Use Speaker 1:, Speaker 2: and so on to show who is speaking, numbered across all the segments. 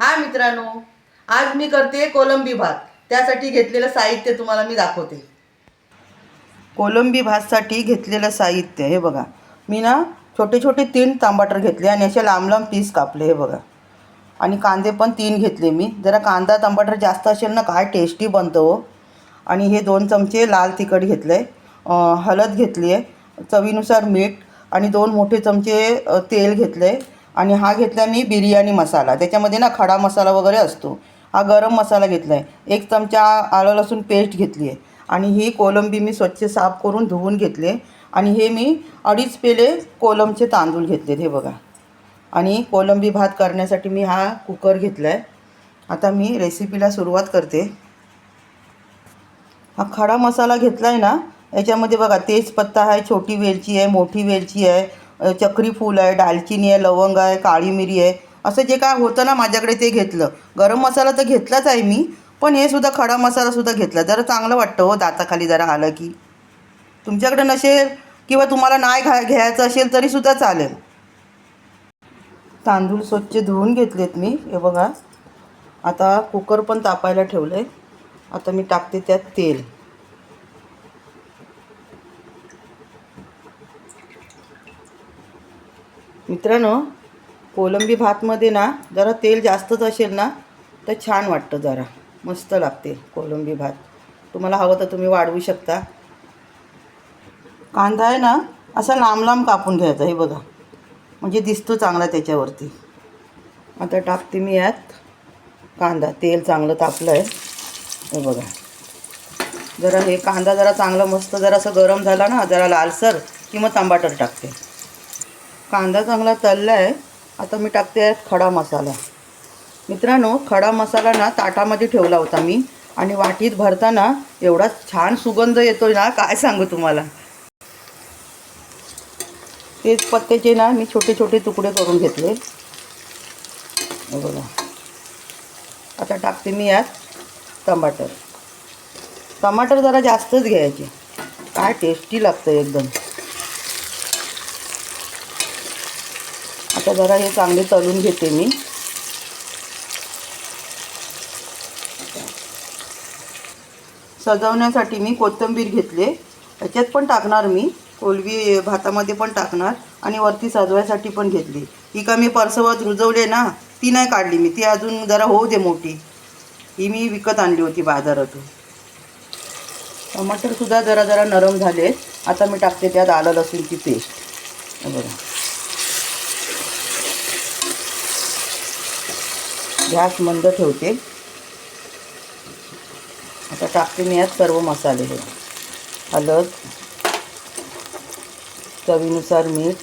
Speaker 1: हा मित्रांनो आज मी करते कोलंबी भात. त्यासाठी घेतलेलं साहित्य तुम्हाला मी दाखवते. कोलंबी भातसाठी घेतलेलं साहित्य हे बघा. मी ना छोटे छोटे तीन तांबाटर घेतले आणि असे लांब लांब पीस कापले हे बघा. आणि कांदे पण तीन घेतले मी. जरा कांदा टमाटर जास्त असेल ना काय टेस्टी बनतं हो. आणि हे दोन चमचे लाल तिखट घेतलं आहे हळद घेतली आहे चवीनुसार मीठ आणि दोन मोठे चमचे तेल घेतलं आहे आणि हा घेतला मी बिर्याणी मसाला. त्याच्यामध्ये ना खडा मसाला वगैरे असतो. हा गरम मसाला घेतला आहे एक चमचा आलं लसूण पेस्ट घेतली आहे आणि ही कोलंबी मी स्वच्छ साफ करून धुवून घेतले आणि हे मी अडीच पेले कोलमचे तांदूळ घेतलेत हे बघा. आणि कोलंबी भात करण्यासाठी मी हा कुकर घेतला आहे आता मी रेसिपीला सुरुवात करते. हा खडा मसाला घेतला आहे ना याच्यामध्ये बघा तेजपत्ता आहे छोटी वेलची आहे मोठी वेलची आहे चक्रीफूल चक्री फूल आहे दालचिनी आहे लवंग आहे काळी मिरी आहे. असं जे काय होतं ना माझ्याकडे ते घेतलं. गरम मसाला तर घेतलाच आहे मी पण हे सुद्धा खडा मसालासुद्धा घेतला. जरा चांगलं वाटतं हो दाताखाली जरा आलं की. तुमच्याकडे नसेल किंवा तुम्हाला नाही घा घ्यायचं असेल तरीसुद्धा चालेल. तांदूळ स्वच्छ धुवून घेतलेत मी हे बघा. आता कुकर पण तापायला ठेवलं आहे आता मी टाकते त्यात तेल. मित्रांनो कोलंबी भातमध्ये ना जरा तेल जास्तच असेल ना तर छान वाटतं जरा. मस्त लागते कोलंबी भात. तुम्हाला हवं तर तुम्ही वाढवू शकता. कांदा आहे ना असा लांब लांब कापून घ्यायचा हे बघा. म्हणजे दिसतो चांगला त्याच्यावरती. आता टाकते मी यात कांदा. तेल चांगलं तापलं आहे. हे बघा. जरा हे कांदा जरा चांगला मस्त जरा असं गरम झाला ना जरा लालसर की मग तांबाटर टाकते. कांदा चांगला तळला आहे आता मी टाकते यात खडा मसाला. मित्रांनो खडा मसाला ना ताटामध्ये ठेवला होता मी. आणि वाटीत भरताना एवढा छान सुगंध येतो ना काय सांगू तुम्हाला. तेजपत्त्याचे ना मी छोटे छोटे तुकडे करून घेतले. बघा. आता टाकते मी यात टमाटर. टमाटर जरा जास्तच घ्यायचे. काय टेस्टी लागतं एकदम. आता जरा हे चांगले तळून घेते मी. सजवण्यासाठी मी कोथिंबीर घेतले त्याच्यात पण टाकणार मी. कोलवी भातामध्ये पण टाकणार आणि वरती सजवायसाठी पण घेतली. ही का मी परसवत रुजवले ना ती नाही काढली मी. ती अजून जरा होऊ दे मोठी. ही मी विकत आणली होती बाजारातून. टमाटरसुद्धा जरा जरा नरम झाले आता मी टाकते त्यात आलं लसूणची पेस्ट. हे बघा. गॅस मंद ठेवते. आता टाकते मी यात सर्व मसाले हे. हळद चवीनुसार मीठ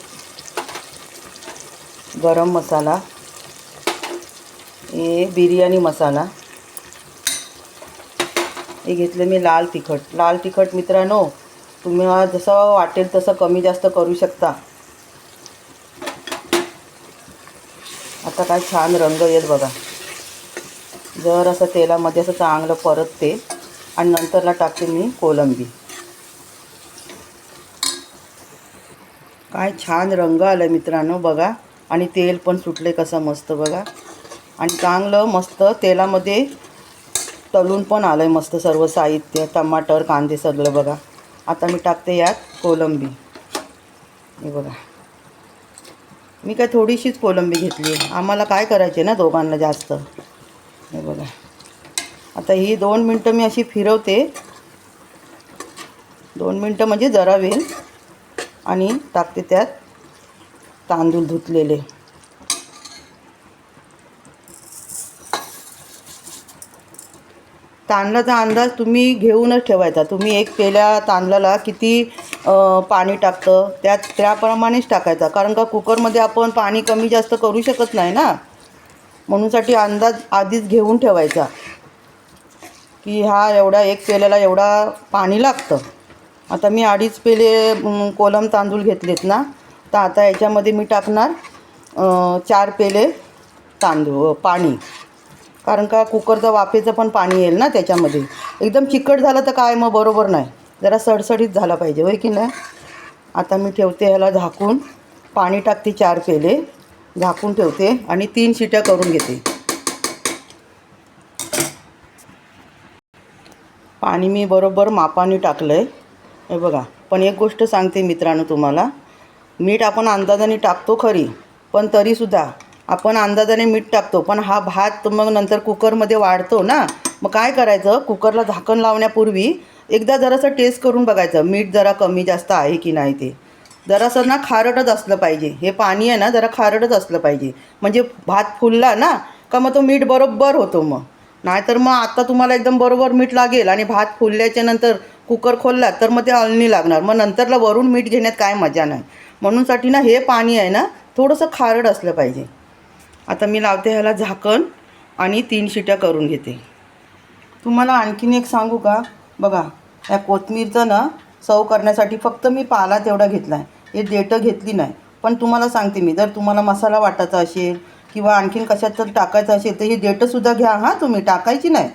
Speaker 1: गरम मसाला हे बिर्याणी मसाला. हे घेतलं मी लाल तिखट. लाल तिखट मित्रांनो तुम्ही जसं वाटेल तसं कमी जास्त करू शकता. आता काय छान रंग येत बघा. जर असं तेलामध्ये असं चांगलं परतते आणि नंतरला टाकते मी कोलंबी. काय छान रंग आला मित्रांनो बघा. आणि तेल पण सुटले कसं मस्त बघा. आणि चांगलं मस्त तेलामध्ये तलून पण आलं आहे मस्त सर्व साहित्य टमाटर कांदे सगळं बघा. आता मी टाकते यात कोलंबी. हे बघा. मी काय थोडीशीच कोलंबी घेतली आहे. आम्हाला काय करायचे ना दोघांना जास्त? हे बघा. आता ही दोन मिनटं मी अशी फिरवते. दोन मिनटं म्हणजे जरा वेळ. आणि टाकते त्यात तांदूळ धुतलेले. तांदळाचा अंदाज तुम्ही घेऊनच ठेवायचा. तुम्ही एक पेल्या तांदळाला किती पाणी टाकतं त्यात त्याप्रमाणेच टाकायचा. कारण का कुकरमध्ये आपण पाणी कमी जास्त करू शकत नाही ना? म्हणूनसाठी अंदाज आधीच घेऊन ठेवायचा. की हा एवढा एक पेल्याला एवढा पाणी लागतं. आता मी अडीच पेले कोलम तांदूळ घेतलेत ना तर आता याच्यामध्ये मी टाकणार चार पेले तांदूळ पाणी. कारण का कुकरचं वाफेचं पण पाणी येईल ना त्याच्यामध्ये. एकदम चिकट झालं तर काय मग बरोबर नाही. जरा सडसडीत झाला पाहिजे होय की नाही? आता मी ठेवते ह्याला झाकून. पाणी टाकते चार पेले. झाकून ठेवते आणि तीन शिट्या करून घेते. पाणी मी बरोबर मापाने टाकलं आहे हे बघा पण एक गोष्ट सांगते मित्रांनो तुम्हाला. मीठ आपण अंदाजाने टाकतो खरी पण तरीसुद्धा आपण अंदाजाने मीठ टाकतो पण हा भात मग नंतर कुकरमध्ये वाढतो ना. मग काय करायचं? कुकरला झाकण लावण्यापूर्वी एकदा जरासं टेस्ट करून बघायचं मीठ जरा कमी जास्त आहे की नाही ते. जरासं ना खारटच असलं पाहिजे. हे पाणी आहे ना जरा खारटच असलं पाहिजे. म्हणजे भात फुलला ना का मग तो मीठ बरोबर होतो मग. नाहीतर मग आता तुम्हाला एकदम बरोबर मीठ लागेल आणि भात फुलल्याच्या नंतर कुकर खोलला तर मग ते अळणी लागणार. मग नंतरला वरून मीठ घेण्यात काय मजा नाही. म्हणूनसाठी ना हे पाणी आहे ना थोडंसं खारट असलं पाहिजे. आता मी लावते ह्याला झाकण आणि तीन शिट्या करून घेते. तुम्हाला आणखीन एक सांगू का? बघा या कोथमीरचं ना सव करण्यासाठी फक्त मी पाला तेवढा घेतला आहे. हे डेटं घेतली नाही. पण तुम्हाला सांगते मी जर तुम्हाला मसाला वाटायचा असेल किंवा आणखीन कशात तर टाकायचं असेल तर ही डेटंसुद्धा घ्या. हां तुम्ही टाकायची नाही.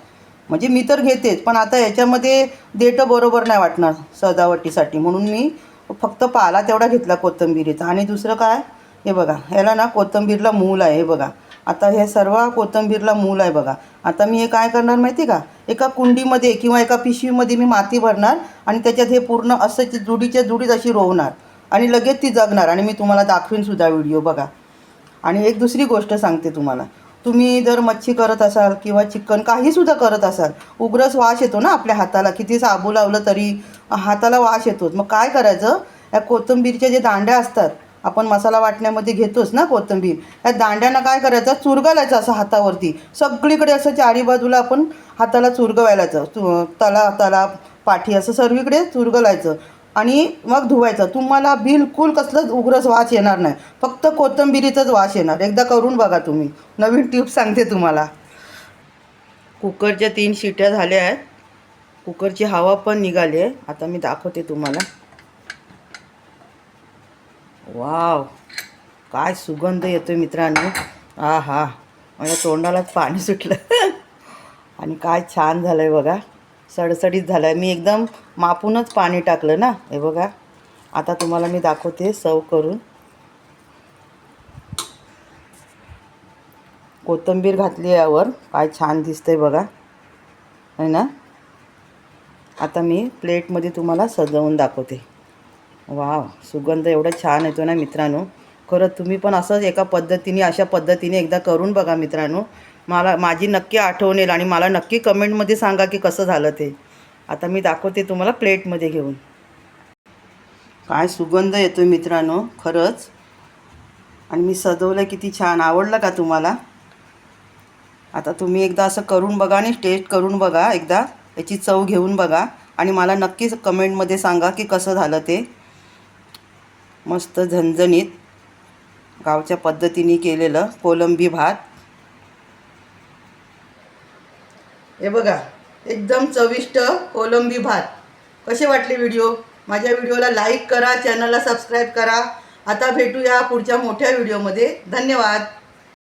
Speaker 1: म्हणजे मी तर घेतेच पण आता याच्यामध्ये डेटं बरोबर नाही वाटणार सजावटीसाठी. म्हणून मी फक्त पाला तेवढा घेतला कोथिंबिरीचा. आणि दुसरं काय? हे बघा ह्याला ना कोथिंबीरला मूल आहे हे बघा. आता हे सर्व कोथिंबीरला मूल आहे बघा. आता मी हे काय करणार माहिती आहे का? एका कुंडीमध्ये किंवा एका पिशवीमध्ये मी माती भरणार आणि त्याच्यात हे पूर्ण असं जुडीच्या जुडीत अशी रोवणार आणि लगेच ती जगणार आणि मी तुम्हाला दाखवीन सुद्धा व्हिडिओ बघा. आणि एक दुसरी गोष्ट सांगते तुम्हाला. तुम्ही जर मच्छी करत असाल किंवा चिकन काहीसुद्धा करत असाल उग्रच वास येतो ना आपल्या हाताला किती साबू लावलं तरी हाताला वास येतोच. मग काय करायचं? या कोथिंबीरच्या जे दांड्या असतात आपण मसाला वाटण्यामध्ये घेतोच ना कोथिंबीर. या दांड्यानं काय करायचं? चुरगलायचं असं हातावरती. सगळीकडे असं चारी बाजूला आपण हाताला चुरगवायलायचं. चु तला तला पाठी असं सर्वीकडे चुरगलायचं. आणि मग धुवायचं. तुम्हाला बिलकुल कसलंच उग्रच वास येणार नाही. फक्त कोथिंबिरीचाच वास येणार. एकदा करून बघा तुम्ही. नवीन टिप्स सांगते तुम्हाला. कुकरच्या तीन शिट्या झाल्या आहेत. कुकरची हवा पण निघाली आहे. आता मी दाखवते तुम्हाला. वाव. काय सुगंध येतोय मित्रांनो. आ हा माझ्या तोंडालाच पाणी सुटलं. आणि काय छान झालं आहे बघा. सडसडीत झालं आहे मी एकदम मापूनच पाणी टाकलं ना. हे बघा. आता तुम्हाला मी दाखवते सर्व करून. कोथिंबीर घातली यावर. काय छान दिसतंय बघा. आहे ना? आता मी प्लेटमध्ये तुम्हाला सजवून दाखवते. वाव सुगंध एवढा छान येतो ना मित्रांनो. खरं तुम्ही पण असंच एका पद्धतीने अशा पद्धतीने एकदा करून बघा मित्रांनो. मला माझी नक्की आठवण येईल आणि मला नक्की कमेंटमध्ये सांगा की कसं झालं ते. आता मी दाखवते तुम्हाला प्लेटमध्ये घेऊन. काय सुगंध येतो मित्रांनो खरंच. आणि मी सजवलं किती छान. आवडलं का तुम्हाला? आता तुम्ही एकदा असं करून बघा आणि टेस्ट करून बघा एकदा. याची चव घेऊन बघा. आणि मला नक्कीच कमेंटमध्ये सांगा की कसं झालं ते. मस्त झणझणीत गावच्या पद्धतीने केलेलं कोलंबी भात. हे बघा एकदम चविष्ट कोलंबी भात. कसे वाटले व्हिडिओ? माझ्या व्हिडिओला लाईक करा चॅनलला सबस्क्राईब करा. आता भेटूया पुढच्या मोठ्या व्हिडिओमध्ये. धन्यवाद.